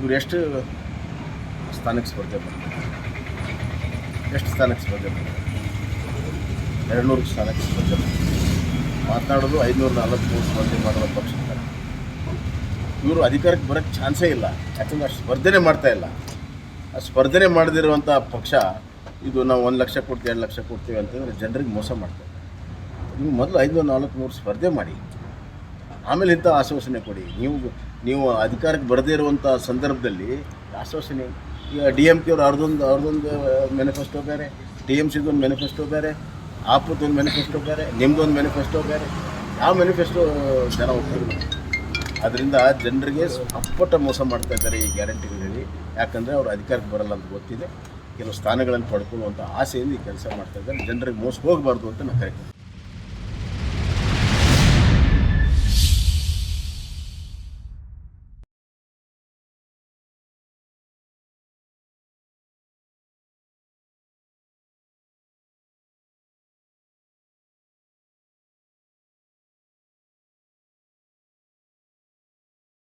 ಇವ್ರು ಎಷ್ಟು ಸ್ಥಾನಕ್ಕೆ ಸ್ಪರ್ಧೆ ಬರ್ತಾರೆ ಎಷ್ಟು ಸ್ಥಾನಕ್ಕೆ ಸ್ಪರ್ಧೆ ಮಾಡ್ತಾರೆ ಎರಡು ನೂರು ಸ್ಥಾನಕ್ಕೆ ಸ್ಪರ್ಧೆ ಮಾಡ್ತಾರೆ ಮಾತನಾಡೋದು ಐದುನೂರ ನಲವತ್ತ್ಮೂರು ಸ್ಪರ್ಧೆ ಮಾಡುವ ಪಕ್ಷ ಇವರು ಅಧಿಕಾರಕ್ಕೆ ಬರೋಕ್ಕೆ ಚಾನ್ಸೇ ಇಲ್ಲ. ಯಾಕಂದ್ರೆ ಅಷ್ಟು ಸ್ಪರ್ಧೆನೇ ಮಾಡ್ತಾ ಇಲ್ಲ. ಆ ಸ್ಪರ್ಧೆನೆ ಮಾಡದಿರುವಂಥ ಪಕ್ಷ, ಇದು ನಾವು ಒಂದು ಲಕ್ಷ ಕೊಡ್ತೀವಿ, ಎರಡು ಲಕ್ಷ ಕೊಡ್ತೀವಿ ಅಂತಂದರೆ ಜನರಿಗೆ ಮೋಸ ಮಾಡ್ತಾರೆ ನೀವು ಮೊದಲು ಐದುನೂರ ನಲವತ್ತ್ಮೂರು ಸ್ಪರ್ಧೆ ಮಾಡಿ. ಆಮೇಲೆ ಇಂಥ ಆಶ್ವಾಸನೆ ಕೊಡಿ. ನೀವು ನೀವು ಅಧಿಕಾರಕ್ಕೆ ಬರದೇ ಇರುವಂಥ ಸಂದರ್ಭದಲ್ಲಿ ಆಶ್ವಾಸನೆ. ಈಗ ಡಿ ಎಂ ಕೆ ಅವ್ರು ಅವ್ರದ್ದೊಂದು ಅವ್ರದ್ದೊಂದು ಮ್ಯಾನಿಫೆಸ್ಟೋ ಬೇರೆ ಟಿ ಎಂ ಸಿದೊಂದು ಮ್ಯಾನಿಫೆಸ್ಟೋ ಬೇರೆ ಆಪದೊಂದು ಮ್ಯಾನಿಫೆಸ್ಟೋ ಬೇರೆ ನಿಮ್ಮದೊಂದು ಮ್ಯಾನಿಫೆಸ್ಟೋ ಬೇರೆ, ಯಾವ ಮ್ಯಾನಿಫೆಸ್ಟೋ ಜನ ಒಪ್ಪಿಲ್ಲ ಅದರಿಂದ ಜನರಿಗೆ ಅಪ್ಪಟ ಮೋಸ ಮಾಡ್ತಾ ಇದ್ದಾರೆ ಈ ಗ್ಯಾರಂಟಿಗಳಲ್ಲಿ. ಯಾಕಂದರೆ ಅವರು ಅಧಿಕಾರಕ್ಕೆ ಬರಲ್ಲ ಅಂತ ಗೊತ್ತಿದೆ. ಕೆಲವು ಸ್ಥಾನಗಳನ್ನು ಪಡ್ಕೊಳ್ಳುವಂಥ ಆಸೆಯಿಂದ ಈ ಕೆಲಸ ಮಾಡ್ತಾ ಇದ್ದಾರೆ. ಜನರಿಗೆ ಮೋಸ ಹೋಗಬಾರ್ದು ಅಂತ ನಾನು ಕರಿತೀನಿ